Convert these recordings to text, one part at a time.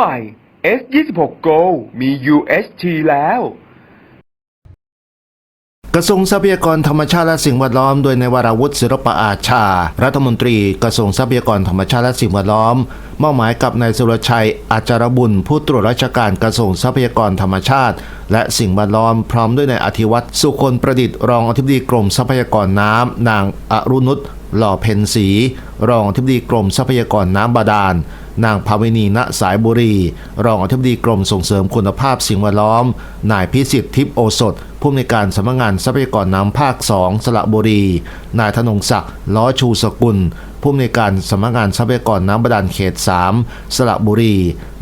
ใหม่ S26 Go มี UHT แล้ว กระทรวงทรัพยากรธรรมชาติและสิ่งแวดล้อม โดยในวราวุฒิศิลปอาชา รัฐมนตรีกระทรวงทรัพยากรธรรมชาติและสิ่งแวดล้อม มอบหมายกับนายสุรชัย อาจารบุญ ผู้ตรวจราชการกระทรวงทรัพยากรธรรมชาติ และสิ่งแวดล้อมพร้อมด้วยนายอธิวัตรสุคนประดิษฐ์รองอธิบดีกรมทรัพยากรน้ำนางอรุณุชหล่อเพ็ญศรีรองอธิบดีกรมทรัพยากรน้ำบาดาล นางภาวินีณสายบุรี รองอธิบดีกรมส่งเสริมคุณภาพสิ่งแวดล้อม นายพิสิทธิ์ทิพย์โอสถ ผู้อำนวยการสำนักงานทรัพยากรน้ำภาค 2 สระบุรี นายธนงศักดิ์ล้อชูสกุล ผู้อำนวยการสำนักงานทรัพยากรน้ำบาดาลเขต 3 สระบุรี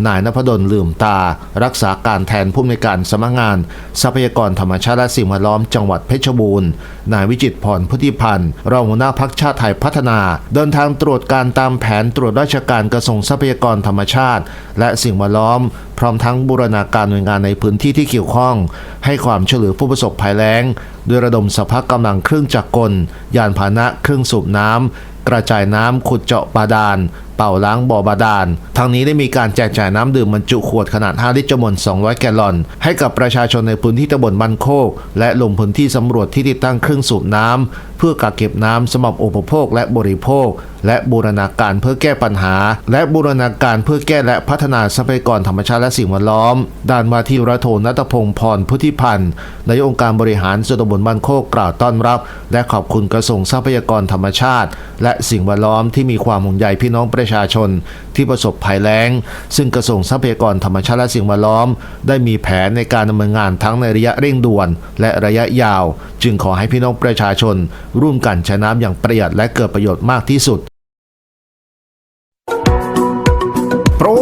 นายนพดลลืมตา รักษาการแทนผู้อำนวยการสำนักงาน ทรัพยากรธรรมชาติและสิ่งแวดล้อมจังหวัดเพชรบูรณ์ นายวิจิตพรพุทธิพันธ์รองหัวหน้าพักชาติไทยพัฒนา เดินทางตรวจการตามแผนตรวจราชการกระทรวงทรัพยากรธรรมชาติ และสิ่งแวดล้อม พร้อมทั้งบูรณาการหน่วยงานในพื้นที่ที่เกี่ยวข้อง ให้ความช่วยเหลือผู้ประสบภัยแล้ง ด้วยระดมสภาพกำลังเครื่องจักรกล ยานพาหนะเครื่องสูบน้ำกระจายน้ำขุดเจาะบาดาล เป่าล้างบ่อบาดาล ทั้งนี้ได้มีการแจกจ่ายน้ำดื่มบรรจุขวดขนาด 5 ลิตรจำนวน 200 แกลลอน ให้กับประชาชนในพื้นที่ตำบลบ้านโคก และลงพื้นที่สำรวจที่ติดตั้งเครื่องสูบน้ำเพื่อกักเก็บน้ำสำหรับอุปโภคและบริโภค และบูรณาการเพื่อแก้ปัญหา และบูรณาการเพื่อแก้และพัฒนาทรัพยากรธรรมชาติและสิ่งแวดล้อม ด้านวาที่ร้อยโทนัตพงศ์พรพุทธิพันธ์นายองค์การบริหารส่วนตำบลบ้านโคกกล่าวต้อนรับ และขอบคุณกระทรวงทรัพยากรธรรมชาติ และสิ่งแวดล้อมที่มีความห่วงใยพี่น้องประชาชนที่ประสบภัยแล้ง ซึ่งกระทรวงทรัพยากรธรรมชาติและสิ่งแวดล้อม ได้มีแผนในการดำเนินงานทั้งในระยะเร่งด่วน และระยะยาว จึงขอให้พี่น้องประชาชน ร่วมกันใช้น้ำอย่างประหยัดและเกิดประโยชน์มากที่สุด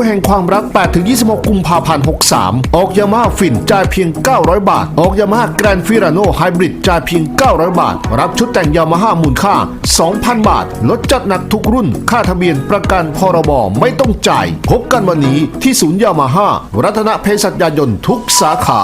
แห่งความรัก 8-26 กุมภาพันธ์ 63 ออกยามาฮ่าฟินจ่ายเพียง 900 บาท ออกยามาฮ่าแกรนฟิราโนไฮบริดจ่ายเพียง 900 บาท รับชุดแต่งยามาฮ่ามูลค่า 2,000 บาท ลดจัดหนักทุกรุ่น ค่าทะเบียนประกันพรบไม่ต้องจ่าย พบกันวันนี้ที่ศูนย์ยามาฮ่ารัตนเพศสัตยายนต์ทุกสาขา